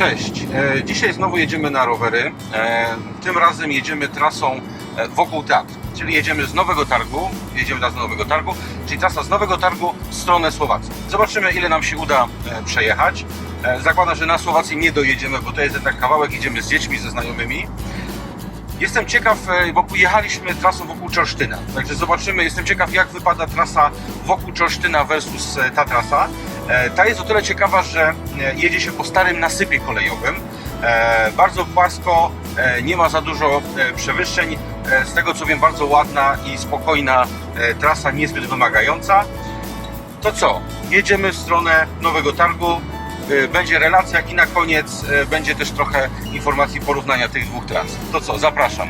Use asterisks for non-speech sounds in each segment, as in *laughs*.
Cześć. E, Dzisiaj znowu jedziemy na rowery. E, Tym razem jedziemy trasą e, wokół teatru. Czyli jedziemy z Nowego Targu, jedziemy teraz do Nowego Targu, czyli trasa z Nowego Targu w stronę Słowacji. Zobaczymy, ile nam się uda przejechać. Zakładam, że na Słowację nie dojedziemy, bo to jest jednak kawałek, idziemy z dziećmi, ze znajomymi. Jestem ciekaw, bo jechaliśmy trasą wokół Czorsztyna, także zobaczymy, jestem ciekaw jak wypada trasa wokół Czorsztyna versus ta trasa. E, Ta jest o tyle ciekawa, że e, jedzie się po starym nasypie kolejowym. E, Bardzo płasko, nie ma za dużo przewyższeń. Z tego co wiem, bardzo ładna i spokojna trasa, niezbyt wymagająca. To co? Jedziemy w stronę Nowego Targu. Będzie relacja i na koniec będzie też trochę informacji porównania tych dwóch tras. To co? Zapraszam.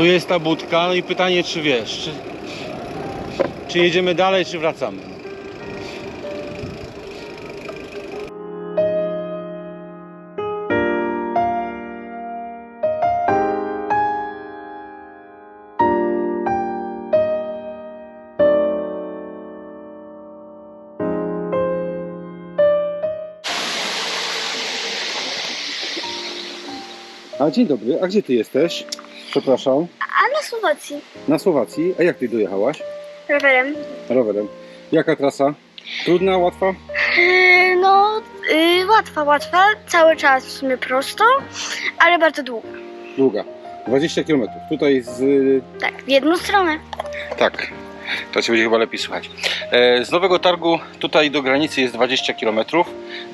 Tu jest ta budka, no i pytanie, czy wiesz, czy, czy jedziemy dalej, czy wracamy? A dzień dobry, a gdzie ty jesteś? Przepraszam. A na Słowacji Na Słowacji. A jak ty dojechałaś? rowerem Rowerem. Jaka trasa? Trudna, łatwa? Yy, no, yy, łatwa, łatwa. Cały czas w sumie prosto, ale bardzo długo. Długa. 20 km. Tutaj z Tak, w jedną stronę. Tak, to się będzie chyba lepiej słychać. E, z Nowego Targu tutaj do granicy jest 20 km.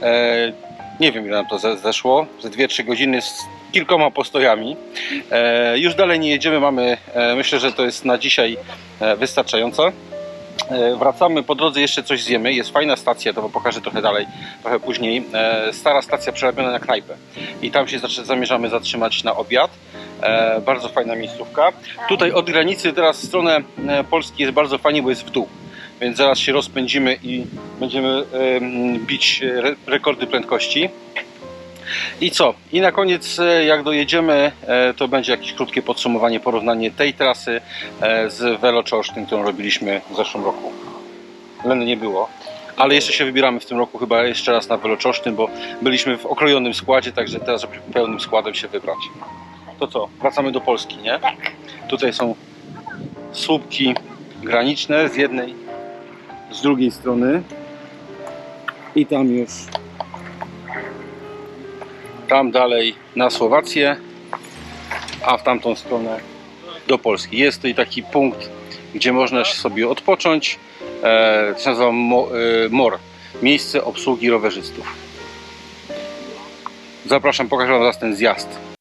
E, nie wiem ile nam to ze- zeszło, ze 2-3 godziny z kilkoma postojami. E, już dalej nie jedziemy, mamy, e, myślę, że to jest na dzisiaj e, wystarczająco. E, Wracamy po drodze, jeszcze coś zjemy. Jest fajna stacja, to pokażę trochę dalej, trochę później. E, Stara stacja przerabiona na knajpę. I tam się zamierzamy zatrzymać na obiad. E, Bardzo fajna miejscówka. Tutaj od granicy teraz w stronę e, Polski jest bardzo fajnie, bo jest w dół. Więc zaraz się rozpędzimy i będziemy em, bić re rekordy prędkości. I co? I na koniec, e, jak dojedziemy, e, to będzie jakieś krótkie podsumowanie, porównanie tej trasy e, z Veloczorsztyn, którą robiliśmy w zeszłym roku. Leny nie było. Ale jeszcze się wybieramy w tym roku chyba jeszcze raz na Veloczorsztyn, bo byliśmy w okrojonym składzie, także teraz żeby pełnym składem się wybrać. To co? Wracamy do Polski, nie? Tak. Tutaj są słupki graniczne z jednej, z drugiej strony. I tam już tam dalej na Słowację, a w tamtą stronę do Polski. Jest tutaj taki punkt, gdzie można się sobie odpocząć. E, to się nazywa e, MOR, miejsce obsługi rowerzystów. Zapraszam, pokażę Wam zaraz ten zjazd.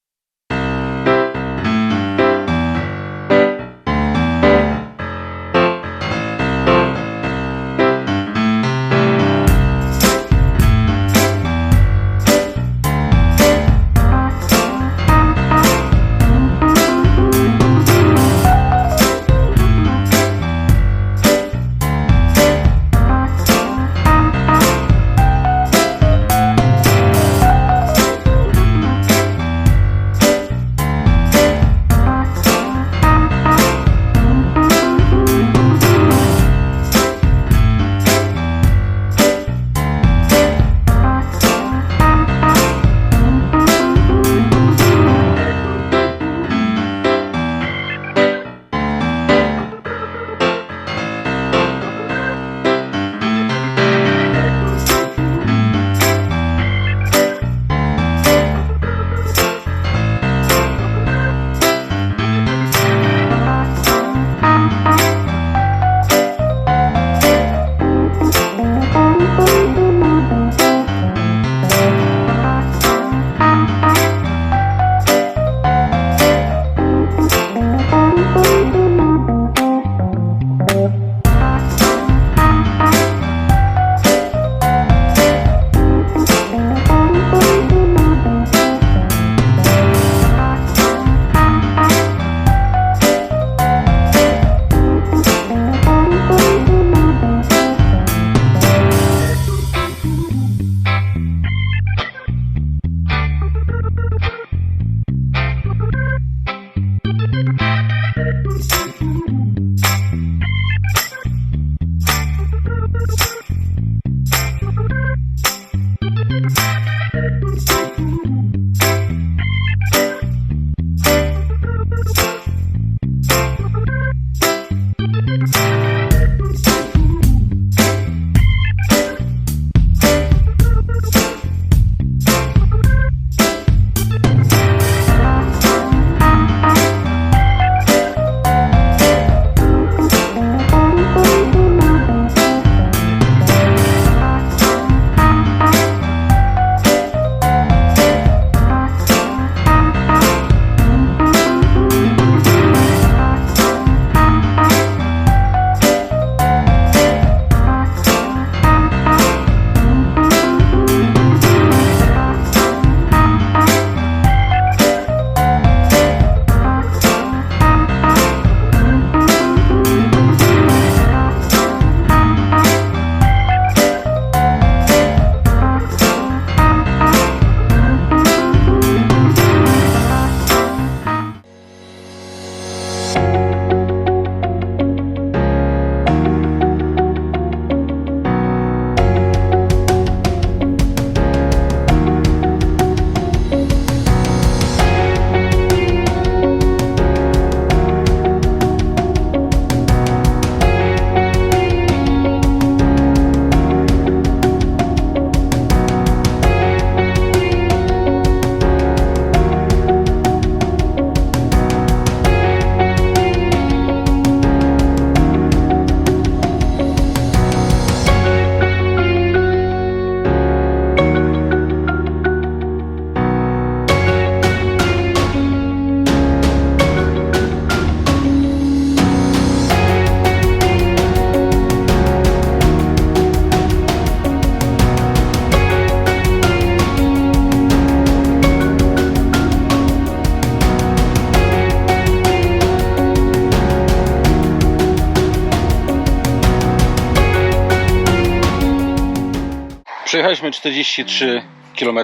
Przejechaliśmy 43 km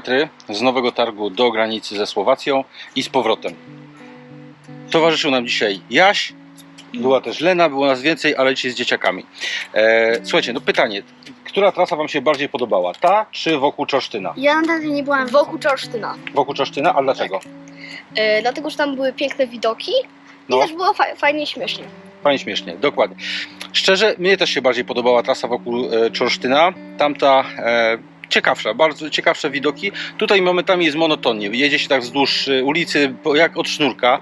z Nowego Targu do granicy ze Słowacją i z powrotem. Towarzyszył nam dzisiaj Jaś, była też Lena, było nas więcej, ale dzisiaj z dzieciakami. E, słuchajcie, no pytanie, która trasa Wam się bardziej podobała? Ta czy wokół Czorsztyna? Ja naprawdę nie byłam Wokół Czorsztyna. Wokół Czorsztyna, a dlaczego? E, dlatego, że tam były piękne widoki No. i też było fa- fajnie i śmiesznie. Fajnie śmiesznie, dokładnie. Szczerze, mnie też się bardziej podobała trasa wokół e, Czorsztyna. Tamta e, ciekawsza, bardzo ciekawsze widoki. Tutaj momentami jest monotonnie. Jedzie się tak wzdłuż e, ulicy, jak od sznurka.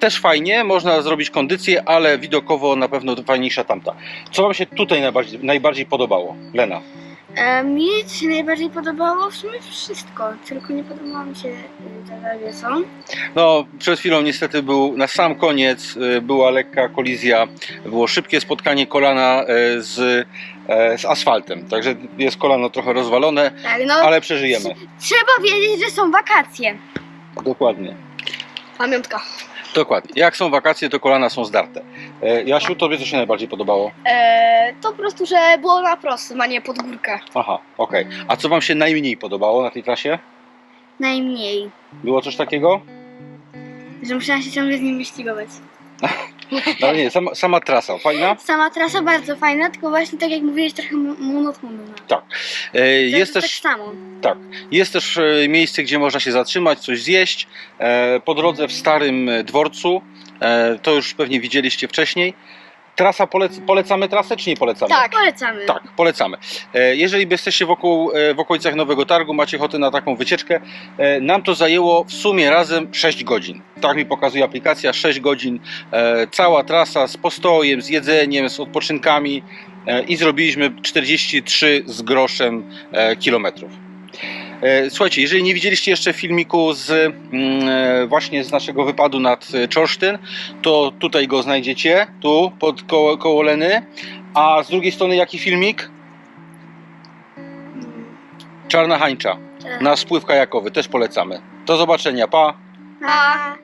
Też fajnie, można zrobić kondycję, ale widokowo na pewno fajniejsza tamta. Co Wam się tutaj najbardziej, najbardziej podobało, Lena? E, mi się najbardziej podobało w sumie wszystko, tylko nie podobała mi się ta zawiesą. No, przed chwilą niestety był na sam koniec, e, była lekka kolizja, było szybkie spotkanie kolana e, z, e, z asfaltem. Także jest kolano trochę rozwalone, Tak, no ale przeżyjemy. trzeba wiedzieć, że są wakacje. Dokładnie. Pamiątka. Dokładnie. Jak są wakacje, to kolana są zdarte. E, Jasiu, tobie co się najbardziej podobało? E, to po prostu, że było na prostym, a nie pod górkę. Aha, okej. A co wam się najmniej podobało na tej trasie? Najmniej. Było coś takiego? Że musiałam się ciągle z nim wyścigować. *laughs* No nie, sama, sama trasa, fajna? Sama trasa bardzo fajna, tylko właśnie tak jak mówiłeś, trochę mo- monotonna. E, Jest tak też samo. Jest też e, miejsce, gdzie można się zatrzymać, coś zjeść. E, Po drodze w starym e, dworcu, e, to już pewnie widzieliście wcześniej. Trasa, polec polecamy trasę, czy nie polecamy? Tak. Polecamy. Tak, polecamy. E, Jeżeli jesteście wokół, e, w okolicach Nowego Targu, macie ochotę na taką wycieczkę, e, nam to zajęło w sumie razem 6 godzin. Tak mi pokazuje aplikacja, 6 godzin. e, Cała trasa z postojem, z jedzeniem, z odpoczynkami e, i zrobiliśmy 43 z groszem e, kilometrów. E, Słuchajcie, jeżeli nie widzieliście jeszcze filmiku z mm, e, właśnie z naszego wypadu nad e, Czorsztyn, to tutaj go znajdziecie, tu pod koło, koło Leny. A z drugiej strony jaki filmik? Czarna Hańcza. Tak. Na spływ kajakowy też polecamy. Do zobaczenia, pa! Pa.